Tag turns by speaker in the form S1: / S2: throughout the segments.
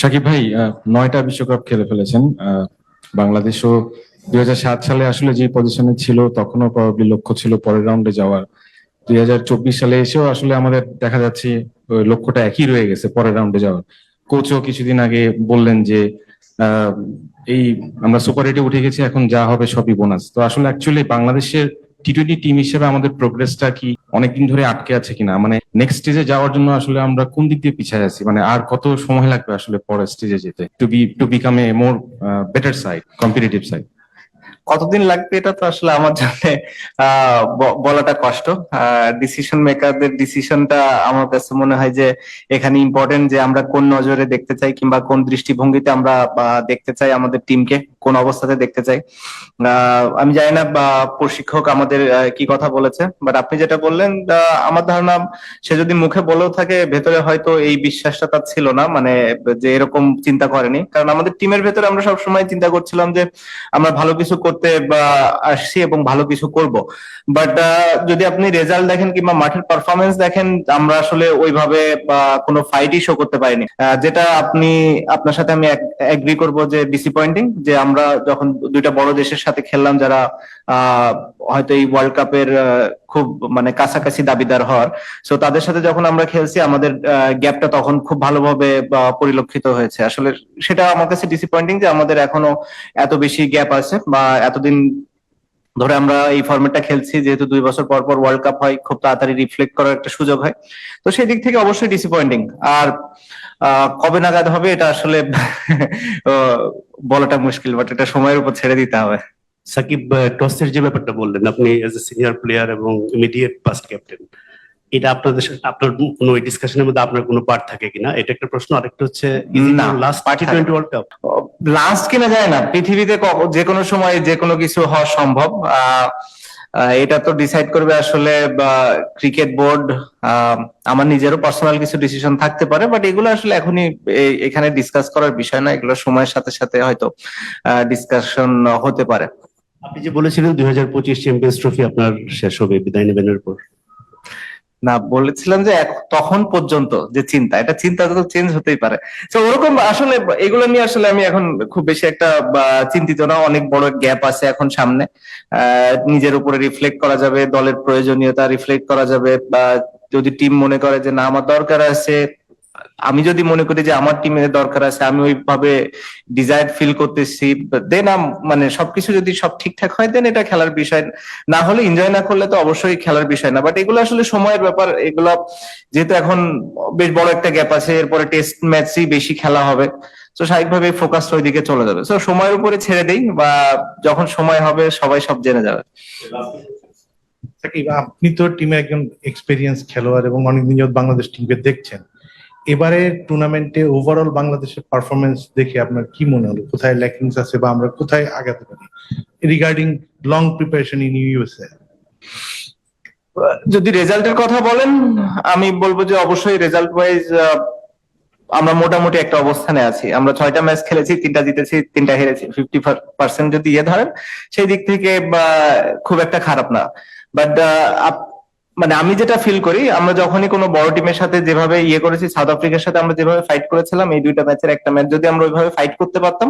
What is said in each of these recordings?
S1: সাকিব ভাই নয়টা বিশ্বকাপ খেলে ফেলেছেন। বাংলাদেশও দুই হাজার সাত সালে আসলে যে পজিশনে ছিল, তখনও প্রবাবলি লক্ষ্য ছিল পরের রাউন্ডে যাওয়ার। দুই হাজার চব্বিশ সালে এসেও আসলে আমাদের দেখা যাচ্ছে লক্ষ্যটা একই রয়ে গেছে পরের রাউন্ডে যাওয়ার। কোচও কিছুদিন আগে বললেন যে এই আমরা সুপার এইটে উঠে গেছি, এখন যা হবে সবই বোনাস তো আসলে অ্যাকচুয়ালি বাংলাদেশের টি টোয়েন্টি টিম হিসেবে আমাদের প্রোগ্রেসটা কি অনেকদিন ধরে আটকে আছে কিনা? মানে নেক্সট স্টেজে যাওয়ার জন্য আসলে আমরা কোন দিক দিয়ে পিছিয়ে আছি? মানে আর কত সময় লাগবে আসলে পরের স্টেজে যেতে? To be to become a more better side competitive side
S2: কতদিন লাগবে এটা তো আসলে আমার জন্য বলাটা কষ্ট। ডিসিশন মেকারদের ডিসিশনটা আমার কাছে মনে হয় যে এখানে ইম্পর্টেন্ট যে আমরা কোন নজরে দেখতে চাই কিংবা কোন দৃষ্টিভঙ্গিতে আমরা দেখতে চাই আমাদের টিমকে কোন অবস্থাতে দেখতে চাই। আমি জানি না প্রশিক্ষক আমাদের কি কথা বলেছে বাট আপনি যেটা বললেন আমার ধারণা সে যদি মুখে বলেও থাকে, ভেতরে হয়তো এই বিশ্বাসটা তার ছিল না মানে যে এরকম চিন্তা করেনি। কারণ আমাদের টিমের ভেতরে আমরা সবসময় চিন্তা করছিলাম যে, আমরা ভালো কিছু করতে আসছি এবং ভালো কিছু করব। বাট যদি আপনি রেজাল্ট দেখেন কিংবা মাঠের পারফরমেন্স দেখেন, আমরা আসলে ওইভাবে কোনো ফাইটই শো করতে পারিনি। যেটা আপনি, আপনার সাথে আমি এগ্রি করব যে ডিসঅ্যাপয়েন্টিং যে আমরা যখন দুইটা বড় দেশের সাথে খেললাম যারা হয়তো এই ওয়ার্ল্ড কাপের খুব মানে কাছাকাছি দাবিদার হওয়ার। সো তাদের সাথে যখন আমরা খেলছি, আমাদের গ্যাপটা তখন খুব ভালোভাবে পরিলক্ষিত হয়েছে। আসলে সেটা আমার কাছে ডিসঅ্যাপয়েন্টিং যে আমাদের এখনও এত বেশি গ্যাপ আছে, বা, এতদিন ধরে আমরা এই ফর্মেটটা খেলছি, যেহেতু দুই বছর পর পর ওয়ার্ল্ড কাপ হয়, খুব তাড়াতাড়ি রিফ্লেক্ট করার একটা সুযোগ হয়। তো সেই দিক থেকে অবশ্যই ডিসঅ্যাপয়েন্টিং আর কবে নাগাদ হবে এটা আসলে বলাটা মুশকিল বাট এটা সময়ের উপর ছেড়ে দিতে হবে।
S3: সাকিব টসের যে ব্যাপারটা বললেন, আপনি এজ এ সিনিয়র প্লেয়ার এবং ইমিডিয়েট পাস্ট ক্যাপ্টেন এটা আপনাদের সাথে আপনার কোনো ডিসকাশনের মধ্যে আপনার কোনো পার্ট থাকে কিনা? এটা একটা প্রশ্ন আরেকটা হচ্ছে
S2: না,
S3: last T twenty world cup
S2: last কিনা যায় না। পৃথিবীতে যে কোনো সময় যে কোনো কিছু হওয়া সম্ভব। এটা তো ডিসাইড করবে আসলে ক্রিকেট বোর্ড আমার নিজেরও পার্সোনাল কিছু ডিসিশন থাকতে পারে বাট এগুলো আসলে এখনই এখানে ডিসকাস করার বিষয় না। এগুলো সময়ের সাথে সাথে হয়তো ডিসকাশন হতে পারে।
S3: আপনি যে বলেছিলেন দুই হাজার পঁচিশ চ্যাম্পিয়ন্স ট্রফি আপনার শেষ হবে বিদায় নেবেন এরপর।
S2: না, বলেছিলাম যে তখন পর্যন্ত যে চিন্তা, এটা চিন্তা তো চেঞ্জ হতেই পারে। তো ওরকম আসলে এগুলো নিয়ে আসলে আমি এখন খুব বেশি একটা চিন্তিত না, অনেক বড় গ্যাপ আছে এখন সামনে। নিজের উপরে রিফ্লেক্ট করা যাবে, দলের প্রয়োজনীয়তা রিফ্লেক্ট করা যাবে, বা, যদি টিম মনে করে যে না, আমার দরকার আছে আমি যদি মনে করি যে আমার টিমের দরকার আছে, আমি ওইভাবে ডিজায়ার ফিল করতেছি দেন মানে সবকিছু যদি সব ঠিকঠাক হয় দেন এটা খেলার বিষয়। না হলে এনজয় না করলে তো অবশ্যই খেলার বিষয় না। বাট এগুলো আসলে সময়ের ব্যাপার, এগুলো যেহেতু এখন বেশ বড় একটা গ্যাপ আছে, এরপরে টেস্ট ম্যাচই বেশি খেলা হবে। তো স্বাভাবিকভাবে ফোকাস ওইদিকে চলে যাবে। তো সময়ের উপরে ছেড়ে দেই, বা যখন সময় হবে, সবাই সব জেনে যাবে।
S4: আপনি তো টিমে একজন এক্সপিরিয়েন্স খেলোয়াড় এবং অনেকদিন যাবত বাংলাদেশ টিমকে দেখছেন। এবারে টুর্নামেন্টে ওভারঅল বাংলাদেশের পারফরমেন্স দেখে আপনার কি মনে হলো? কোথায় ল্যাকিংস আছে বা আমরা কোথায় আগাতে পারি? Regarding long preparation in USA
S2: যদি রেজাল্টের কথা বলেন, আমি বলব যে অবশ্যই রেজাল্ট ওয়াইজ আমরা মোটামুটি একটা অবস্থানে আছি। আমরা ছয়টা ম্যাচ খেলেছি, তিনটা জিতেছি, তিনটা হেরেছি। ফিফটি পার্সেন্ট যদি ইয়ে ধরেন, সেই দিক থেকে খুব একটা খারাপ না। বাট মানে আমি যেটা ফিল করি, আমরা যখনই কোনো বড় টিমের সাথে যেভাবে ইয়ে করেছি সাউথ আফ্রিকার সাথে আমরা যেভাবে ফাইট করেছিলাম, এই দুইটা ম্যাচের একটা ম্যাচ যদি আমরা ওইভাবে ফাইট করতে পারতাম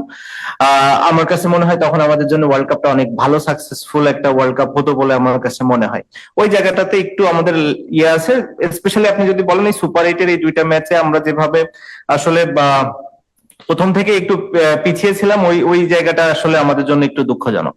S2: আমার কাছে মনে হয় তখন আমাদের জন্য ওয়ার্ল্ড কাপটা অনেক ভালো সাকসেসফুল একটা ওয়ার্ল্ড কাপ হতো বলে আমার কাছে মনে হয়। ওই জায়গাটাতে একটু আমাদের ইয়ে আছে স্পেশালি আপনি যদি বলেন এই সুপার এইটের এই দুইটা ম্যাচে আমরা যেভাবে আসলে প্রথম থেকে একটু পিছিয়ে ছিলাম, ওই ওই জায়গাটা আসলে আমাদের জন্য একটু দুঃখজনক।